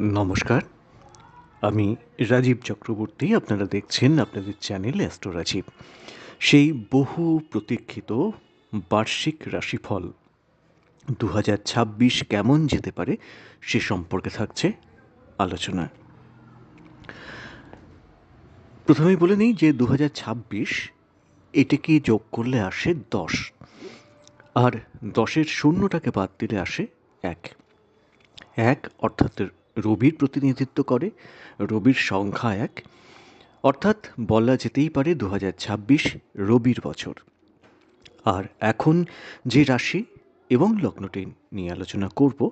নমস্কার। আমি রাজীব চক্রবর্তী, আপনারা দেখছেন আপনাদের চ্যানেল অ্যাস্ট্রো রাজীব। সেই বহু প্রতীক্ষিত বার্ষিক রাশিফল দু হাজার ছাব্বিশ কেমন যেতে পারে সে সম্পর্কে থাকছে আলোচনা। প্রথমেই বলে নিই যে দু এটাকে যোগ করলে আসে দশ? আর দশের শূন্যটাকে বাদ দিলে আসে এক। এক অর্থাৎ রবির প্রতিনিধিত্ব করে, রবির সংখ্যা এক। অর্থাৎ বলা যেতেই পারে দু রবির বছর। আর এখন যে রাশি এবং লগ্নটি নিয়ে আলোচনা করব,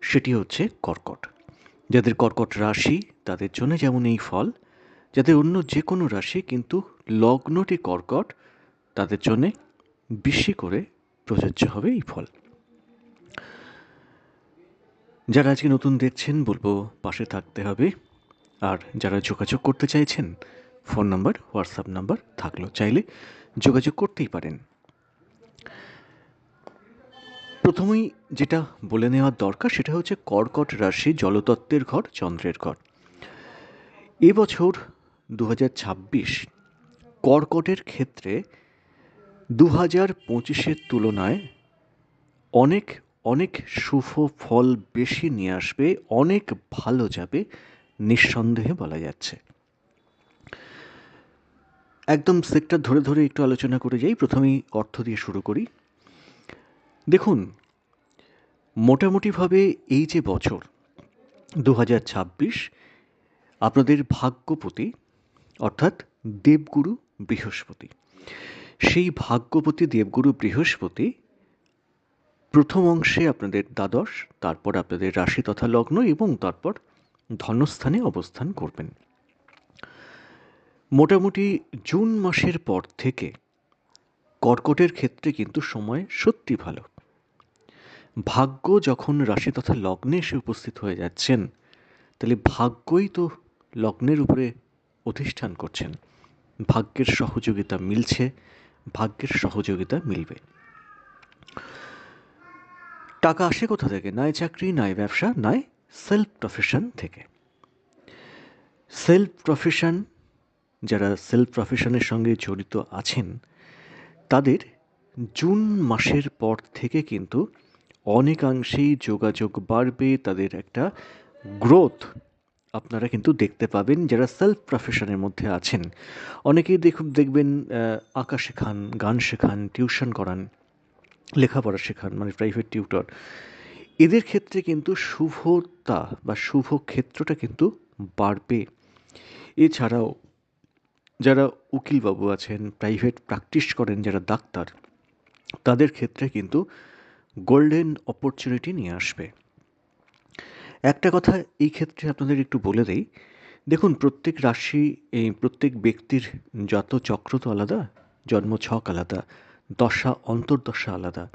সেটি হচ্ছে কর্কট। যাদের কর্কট রাশি, তাদের জন্য যেমন এই ফল, যাদের অন্য যে কোনো রাশি কিন্তু লগ্নটি কর্কট, তাদের জন্যে বেশি করে প্রযোজ্য হবে এই ফল। যারা আজকে নতুন দেখছেন, বলব পাশে থাকতে হবে। আর যারা যোগাযোগ করতে চাইছেন, ফোন নাম্বার, হোয়াটসঅ্যাপ নাম্বার থাকল চাইলে যোগাযোগ করতেই পারেন। প্রথমেই যেটা বলে নেওয়ার দরকার, সেটা হচ্ছে কর্কট রাশি জলতত্ত্বের ঘর, চন্দ্রের ঘর। এবছর দু হাজার ছাব্বিশ কর্কটের ক্ষেত্রে দু হাজার পঁচিশের তুলনায় অনেক অনেক শুভ ফল বেশি নিয়ে আসবে, অনেক ভালো যাবে নিঃসন্দেহে বলা যাচ্ছে। একদম সেক্টর ধরে ধরে একটু আলোচনা করে যাই, প্রথমেই অর্থ দিয়ে শুরু করি। দেখুন, মোটামুটিভাবে এই যে বছর দু হাজার ছাব্বিশ, আপনাদের ভাগ্যপতি, অর্থাৎ দেবগুরু বৃহস্পতি। সেই ভাগ্যপতি দেবগুরু বৃহস্পতি প্রথম অংশে আপনাদের দ্বাদশ, তারপর আপনাদের রাশি তথা লগ্ন এবং তারপর ধনস্থানে অবস্থান করবেন। মোটামুটি জুন মাসের পর থেকে কর্কটের ক্ষেত্রে কিন্তু সময় সত্যি ভালো। ভাগ্য যখন রাশি তথা লগ্নে এসে উপস্থিত হয়ে যাচ্ছেন, তাহলে ভাগ্যই তো লগ্নের উপরে অধিষ্ঠান করছেন। ভাগ্যের সহযোগিতা মিলছে, ভাগ্যের সহযোগিতা মিলবে। টাকা আসে কোথা থেকে? নয় চাকরি নয় ব্যবসা নয় সেলফ প্রফেশন থেকে। সেলফ প্রফেশন যারা সেলফ প্রফেশনের সঙ্গে জড়িত আছেন, তাদের জুন মাসের পর থেকে কিন্তু অনেকাংশেই যোগাযোগ বাড়বে, তাদের একটা গ্রোথ আপনারা কিন্তু দেখতে পাবেন যারা সেলফ প্রফেশনের মধ্যে আছেন। অনেকেই দেখুন দেখবেন আঁকা শেখান গান শেখান টিউশন করান লেখাপড়া শেখান মানে প্রাইভেট টিউটর এদের ক্ষেত্রে কিন্তু শুভতা বা শুভ ক্ষেত্রটা কিন্তু বাড়বে। এছাড়াও যারা উকিলবাবু আছেন প্রাইভেট প্র্যাকটিস করেন, যারা ডাক্তার, তাদের ক্ষেত্রে কিন্তু গোল্ডেন অপরচুনিটি নিয়ে আসবে। একটা কথা এই ক্ষেত্রে আপনাদের একটু বলে দেই। দেখুন, প্রত্যেক রাশি, এই প্রত্যেক ব্যক্তির যত চক্র তো আলাদা জন্ম ছক আলাদা। দশা, অন্তর্দশা আলাদা।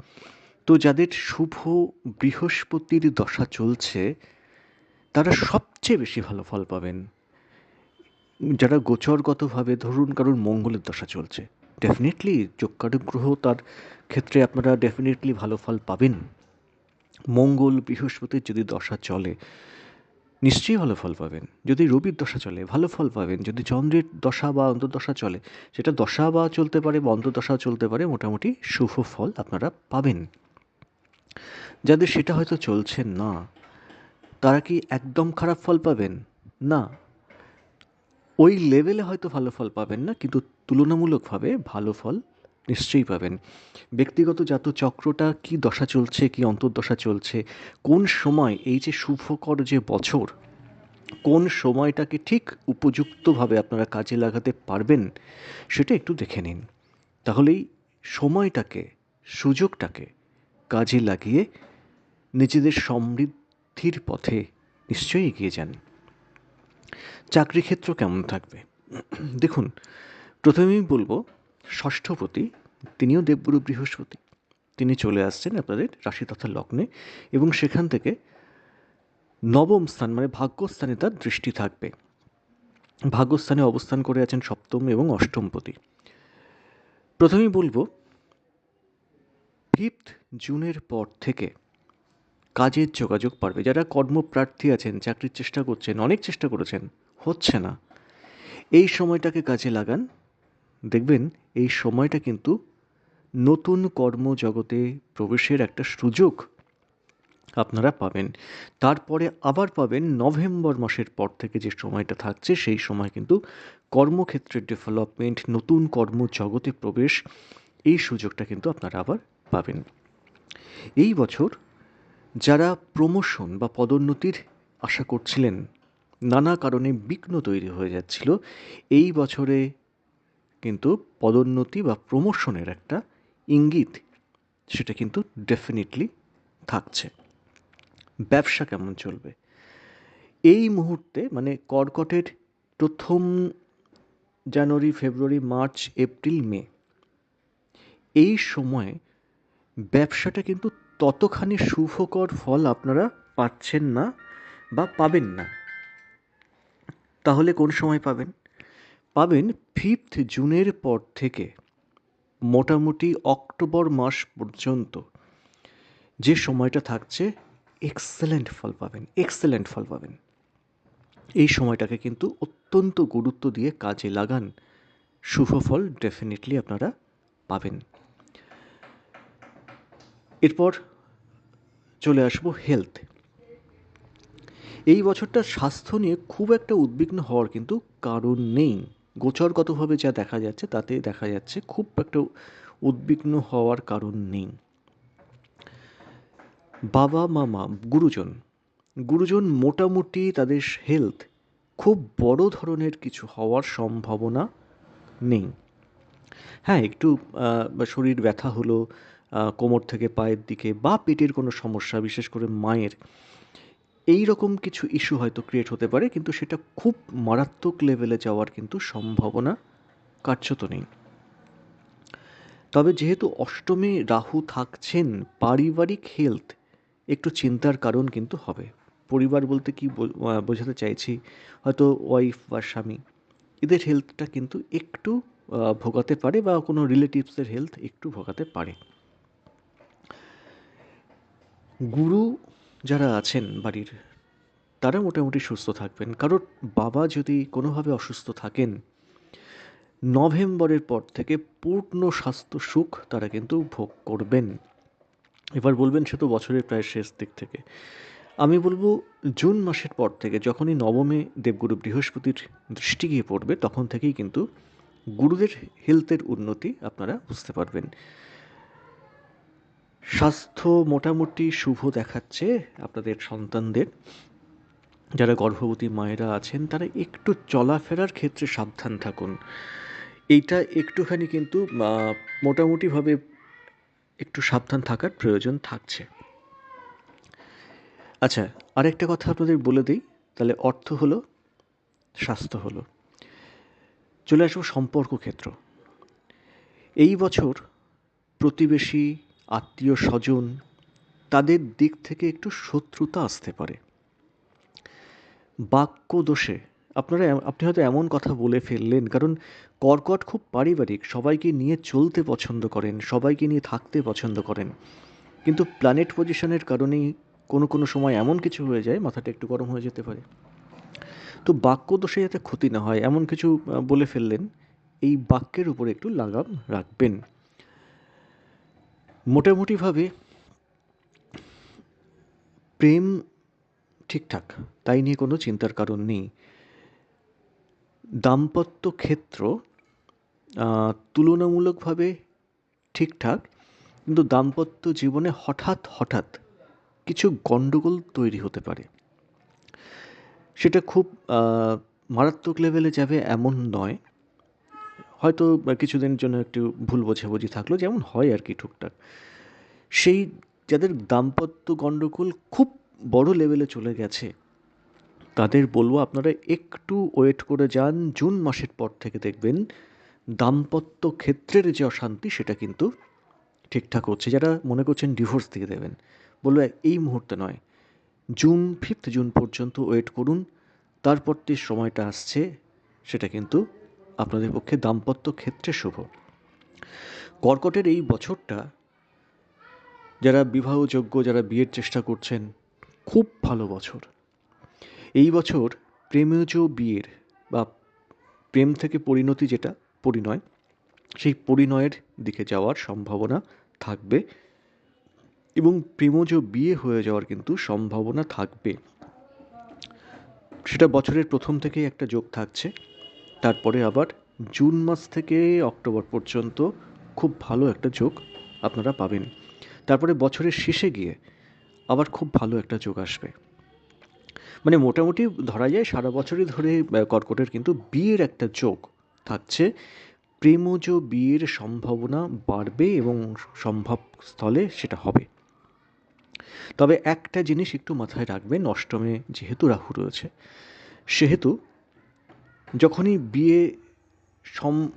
তো যাদের শুভ বৃহস্পতির দশা চলছে, তারা সবচেয়ে বেশি ভালো ফল পাবেন। যারা গোচরগতভাবে ধরুন কারণ মঙ্গলের দশা চলছে ডেফিনেটলি যোগকারক তার ক্ষেত্রে আপনারা ডেফিনেটলি ভালো ফল পাবেন। মঙ্গল বৃহস্পতির যদি দশা চলে নিশ্চয়ই ভালো ফল পাবেন। যদি রবির দশা চলে, ভালো ফল পাবেন। যদি চন্দ্রের দশা বা অন্তর্দশা চলে, সেটা দশা বা চলতে পারে বা অন্তর্দশাও চলতে পারে, মোটামুটি শুভ ফল আপনারা পাবেন। যাদের সেটা হয়তো চলছে না, তারা কি একদম খারাপ ফল পাবেন? না। ওই লেভেলে হয়তো ভালো ফল পাবেন না, কিন্তু তুলনামূলকভাবে ভালো ফল নিশ্চয়ই পাবেন। ব্যক্তিগত জাত চক্রটা কি দশা চলছে, কি অন্তর্দশা চলছে, কোন সময় এই যে শুভকর যে বছর, কোন সময়টাকে ঠিক উপযুক্তভাবে আপনারা কাজে লাগাতে পারবেন, সেটা একটু দেখে নিন। তাহলেই সময়টাকে, সুযোগটাকে কাজে লাগিয়ে নিজেদের সমৃদ্ধির পথে নিশ্চয়ই এগিয়ে যান। চাকরি ক্ষেত্র কেমন থাকবে? দেখুন, প্রথমেই বলব ষষ্ঠপতি তিনিও দেবগুরু বৃহস্পতি। তিনি চলে আসছেন আপনাদের রাশি তথা লগ্নে এবং সেখান থেকে নবম স্থান মানে ভাগ্যস্থানে তার দৃষ্টি থাকবে। ভাগ্যস্থানে অবস্থান করে আছেন সপ্তম এবং অষ্টমপতি। প্রথমেই বলব ফিফথ জুনের পর থেকে কাজের যোগাযোগ পারবে যারা কর্মপ্রার্থী আছেন, চাকরির চেষ্টা করছেন, অনেক চেষ্টা করেছেন, হচ্ছে না। এই সময়টাকে কাজে লাগান। দেখবেন এই সময়টা কিন্তু নতুন কর্মজগতে প্রবেশের একটা সুযোগ আপনারা পাবেন। তারপরে আবার পাবেন নভেম্বর মাসের পর থেকে যে সময়টা থাকছে, সেই সময় কিন্তু কর্মক্ষেত্রের ডেভেলপমেন্ট নতুন কর্মজগতে প্রবেশ, এই সুযোগটা কিন্তু আপনারা আবার পাবেন। এই বছর যারা প্রমোশন বা পদোন্নতির আশা করছিলেন, নানা কারণে বিঘ্ন তৈরি হয়ে যাচ্ছিল, এই বছরে কিন্তু পদোন্নতি বা প্রমোশনের একটা ইঙ্গিত, সেটা কিন্তু ডেফিনেটলি থাকছে। ব্যবসা কেমন চলবে? এই মুহূর্তে মানে কর্কটের প্রথম জানুয়ারি, ফেব্রুয়ারি, মার্চ, এপ্রিল, মে, এই সময়ে ব্যবসাটা কিন্তু ততখানি সুখকর ফল আপনারা পাচ্ছেন না বা পাবেন না। তাহলে কোন সময় পাবেন? পাবেন ফিফথ জুনের পর থেকে, মোটামুটি অক্টোবর মাস পর্যন্ত। যে সময়টা থাকছে এক্সেলেন্ট ফল পাবেন এক্সেলেন্ট ফল পাবেন। এই সময়টাকে কিন্তু অত্যন্ত গুরুত্ব দিয়ে কাজে লাগান। শুভ ফল ডেফিনেটলি আপনারা পাবেন। এরপর চলে আসব হেলথ এই বছরটা স্বাস্থ্য নিয়ে খুব একটা উদ্বিগ্ন হওয়ার কিন্তু কারণ নেই। গোচরগতভাবে যা দেখা যাচ্ছে, তাতে দেখা যাচ্ছে খুব একটা উদ্বিগ্ন হওয়ার কারণ নেই। বাবা, মামা, গুরুজন। গুরুজন মোটামুটি তাদের হেলথ খুব বড় ধরনের কিছু হওয়ার সম্ভাবনা নেই। হ্যাঁ একটু শরীর ব্যথা হলো কোমর থেকে পায়ের দিকে বা পেটের কোনো সমস্যা, বিশেষ করে মায়ের। এই রকম কিছু ইস্যু হয়তো ক্রিয়েট হতে পারে, কিন্তু সেটা খুব মারাত্মক লেভেলে যাওয়ার কিন্তু সম্ভাবনা কার্যত নেই। তবে যেহেতু অষ্টমী রাহু থাকছেন, পারিবারিক হেলথ একটু চিন্তার কারণ কিন্তু হবে। পরিবার বলতে কি বোঝাতে চাইছি, হয়তো ওয়াইফ বা স্বামী, এদের হেলথটা কিন্তু একটু ভোগাতে পারে বা কোনো রিলেটিভসের হেলথ একটু ভোগাতে পারে। গুরু যারা আছেন বাড়ির, তারা মোটামুটি সুস্থ থাকবেন। কারোর বাবা যদি কোনোভাবে অসুস্থ থাকেন, নভেম্বরের পর থেকে পূর্ণ স্বাস্থ্য সুখ তারা কিন্তু ভোগ করবেন। এবার বলবেন, সে তো বছরের প্রায় শেষ দিক থেকে। আমি বলব, জুন মাসের পর থেকে যখনই নবমে দেবগুরু বৃহস্পতির দৃষ্টি গিয়ে পড়বে, তখন থেকেই কিন্তু গুরুদের হেলথের উন্নতি আপনারা বুঝতে পারবেন। স্বাস্থ্য মোটামুটি শুভ দেখাচ্ছে আপনাদের সন্তানদের। যারা গর্ভবতী মায়েরা আছেন, তারা একটু চলাফেরার ক্ষেত্রে সাবধান থাকুন। এইটা একটুখানি কিন্তু মোটামুটিভাবে একটু সাবধান থাকার প্রয়োজন থাকছে। আচ্ছা আরেকটা কথা আপনাদের বলে দিই, তাহলে অর্থ হলো, স্বাস্থ্য হলো। চলে আসব সম্পর্ক ক্ষেত্র। এই বছর প্রতিবেশী আত্মীয় স্বজন তাদের দিক থেকে একটু শত্রুতা আসতে পারে। বাক্য দোষে আপনারা আপনি হয়তো এমন কথা বলে ফেললেন, কারণ কর্কট খুব পারিবারিক, সবাইকে নিয়ে চলতে পছন্দ করেন, সবাইকে নিয়ে থাকতে পছন্দ করেন। কিন্তু প্ল্যানেট পজিশনের কারণেই কোনো কোনো সময় এমন কিছু হয়ে যায়, মাথাটা একটু গরম হয়ে যেতে পারে। তো বাক্য দোষে যাতে ক্ষতি না হয়, এমন কিছু বলে ফেললেন, এই বাক্যের উপরে একটু লাগাম রাখবেন। মোটামুটিভাবে প্রেম ঠিকঠাক, তাই নিয়ে কোনো চিন্তার কারণ নেই। দাম্পত্য ক্ষেত্র তুলনামূলকভাবে ঠিকঠাক, কিন্তু দাম্পত্য জীবনে হঠাৎ হঠাৎ কিছু গণ্ডগোল তৈরি হতে পারে। সেটা খুব মারাত্মক লেভেলে যাবে এমন নয়। হয়তো কিছুদিনের জন্য একটু ভুল বোঝাবুঝি থাকল, যেমন হয় আর কি টুকটাক। সেই যাদের দাম্পত্য গণ্ডগোল খুব বড় লেভেলে চলে গেছে, তাদের বলব আপনারা একটু ওয়েট করে যান, জুন মাসের পর থেকে দেখবেন দাম্পত্য ক্ষেত্রের যে অশান্তি, সেটা কিন্তু ঠিকঠাক হচ্ছে। যারা মনে করছেন ডিভোর্স দিয়ে দেবেন বলব এই মুহূর্তে নয়। জুন ফিফথ জুন পর্যন্ত ওয়েট করুন। তারপর যে সময়টা আসছে, সেটা কিন্তু আপনাদের পক্ষে দাম্পত্য ক্ষেত্রে শুভ। কর্কটের এই বছরটা যারা বিবাহযোগ্য, যারা বিয়ের চেষ্টা করছেন, খুব ভালো বছর। এই বছর প্রেমজ বিয়ের বা প্রেম থেকে পরিণতি যেটা, পরিণয়, সেই পরিণয়ের দিকে যাওয়ার সম্ভাবনা থাকবে এবং প্রেমজ বিয়ে হয়ে যাওয়ার কিন্তু সম্ভাবনা থাকবে। সেটা বছরের প্রথম থেকেই একটা যোগ থাকছে। তারপরে আবার জুন মাস থেকে অক্টোবর পর্যন্ত খুব ভালো একটা যোগ আপনারা পাবেন। তারপরে বছরের শেষে গিয়ে আবার খুব ভালো একটা যোগ আসবে। মানে মোটামুটি ধরা যায় সারা বছরই ধরে কর্কটের কিন্তু বিয়ের একটা যোগ থাকছে। প্রেমজ বিয়ের সম্ভাবনা বাড়বে এবং সম্ভব স্থলে সেটা হবে। তবে একটা জিনিস একটু মাথায় রাখবেন, অষ্টমে যেহেতু রাহু রয়েছে, সেহেতু যখনই বিয়ে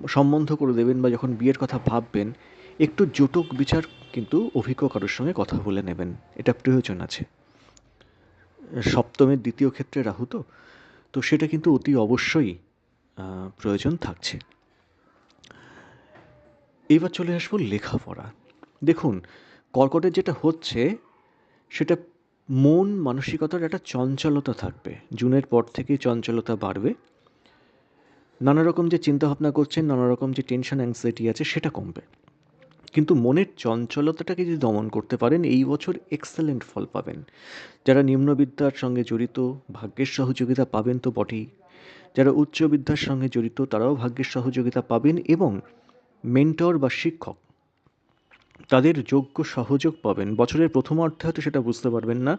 সম্বন্ধ করে দেবেন বা যখন বিয়ের কথা ভাববেন, একটু জটক বিচার কিন্তু অভিজ্ঞ কারোর সঙ্গে কথা বলে নেবেন। এটা প্রয়োজন আছে। সপ্তমের দ্বিতীয় ক্ষেত্রে রাহু তো তো সেটা কিন্তু অতি অবশ্যই প্রয়োজন থাকছে। এবার চলে আসব লেখাপড়া। দেখুন কর্কটের যেটা হচ্ছে, সেটা মন মানসিকতার একটা চঞ্চলতা থাকবে। জুনের পর থেকেই চঞ্চলতা বাড়বে। নানা রকম যে চিন্তাভাবনা করছেন নানা রকম যে টেনশন অ্যাংজাইটি আছে, সেটা কমবে। কিন্তু মনের চঞ্চলতাটাকে যদি দমন করতে পারেন, এই বছর এক্সেলেন্ট ফল পাবেন। যারা নিম্নবিদ্যার সঙ্গে জড়িত, ভাগ্যের সহযোগিতা পাবেন তো বটেই। যারা উচ্চ বিদ্যার সঙ্গে জড়িত, তারাও ভাগ্যের সহযোগিতা পাবেন এবং মেন্টর বা শিক্ষক, তাদের যোগ্য সহযোগ পাবেন। বছরের প্রথম অর্থে হয়তো সেটা বুঝতে পারবেন না।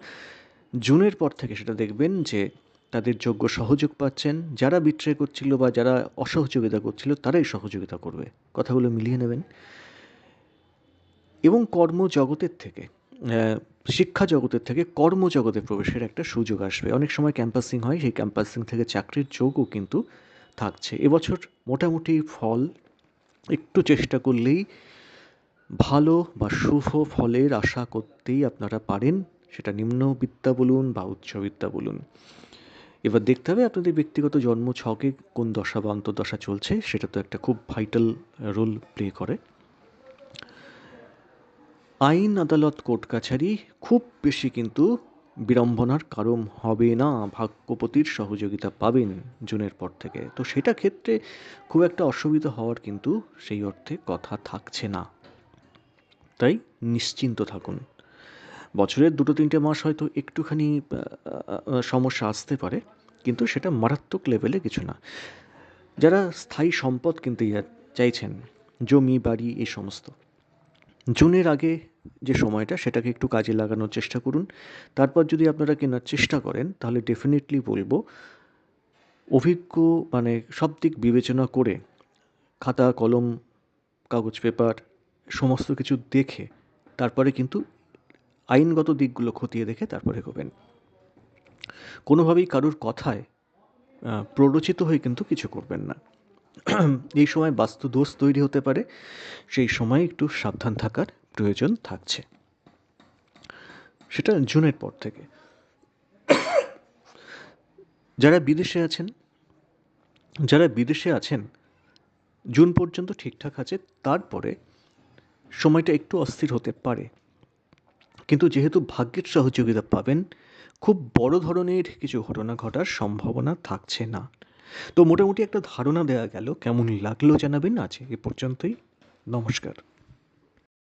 জুনের পর থেকে সেটা দেখবেন যে তাদের যোগ্য সহযোগ পাচ্ছেন, যারা বিট্রে করছিল বা যারা অসহযোগিতা করছিল, তারাই সহযোগিতা করবে। কথাগুলো মিলিয়ে নেবেন। এবং কর্মজগতের থেকে শিক্ষা জগতের থেকে কর্মজগতে প্রবেশের একটা সুযোগ আসবে। অনেক সময় ক্যাম্পাসিং হয়, সেই ক্যাম্পাসিং থেকে চাকরির যোগও কিন্তু থাকছে। এবছর মোটামুটি ফল একটু চেষ্টা করলেই ভালো বা শুভ ফলের আশা করতেই আপনারা পারেন। সেটা নিম্ন বিদ্যা বলুন বা উচ্চবিদ্যা বলুন। এবার দেখতে হবে আপনাদের ব্যক্তিগত জন্ম ছকে কোন দশা বা অন্তর্দশা চলছে, সেটা তো একটা খুব ভাইটাল রোল প্লে করে। আইন আদালত, কোর্ট কাছারি খুব বেশি কিন্তু বিড়ম্বনার কারণ হবে না, ভাগ্যপতির সহযোগিতা পাবেন জুনের পর থেকে। তো সেটা ক্ষেত্রে খুব একটা অসুবিধা হওয়ার কিন্তু সেই অর্থে কথা থাকছে না। তাই নিশ্চিন্ত থাকুন। বছরের দুটো তিনটে মাস হয়তো একটুখানি সমস্যা আসতে পারে, কিন্তু সেটা মারাত্মক লেভেলে কিছু না। যারা স্থায়ী সম্পদ কিনতে চাইছেন, জমি, বাড়ি, এই সমস্ত, জুনের আগে যে সময়টা সেটাকে একটু কাজে লাগানোর চেষ্টা করুন। তারপর যদি আপনারা কেনার চেষ্টা করেন, তাহলে ডেফিনেটলি বলব, অভিজ্ঞ মানে সব দিক বিবেচনা করে খাতা, কলম, কাগজ পেপার সমস্ত কিছু দেখে, তারপরে কিন্তু আইনগত দিকগুলো খতিয়ে দেখে তারপরে এগোবেন। কোনোভাবেই কারুর কথায় প্ররোচিত হয়ে কিন্তু কিছু করবেন না। এই সময় বাস্তু দোষ তৈরি হতে পারে, সেই সময় একটু সাবধান থাকার প্রয়োজন থাকছে। সেটা জুনের পর থেকে। যারা বিদেশে আছেন, যারা বিদেশে আছেন, জুন পর্যন্ত ঠিকঠাক আছে, তারপরে সময়টা একটু অস্থির হতে পারে। কিন্তু যেহেতু ভাগ্যের সহযোগিতা পাবেন, খুব বড় ধরনের কিছু ঘটনা ঘটার সম্ভাবনা থাকছে না। তো মোটামুটি একটা ধারণা দেওয়া গেল, কেমন লাগল জানাবেন আজ এ পর্যন্তই। নমস্কার।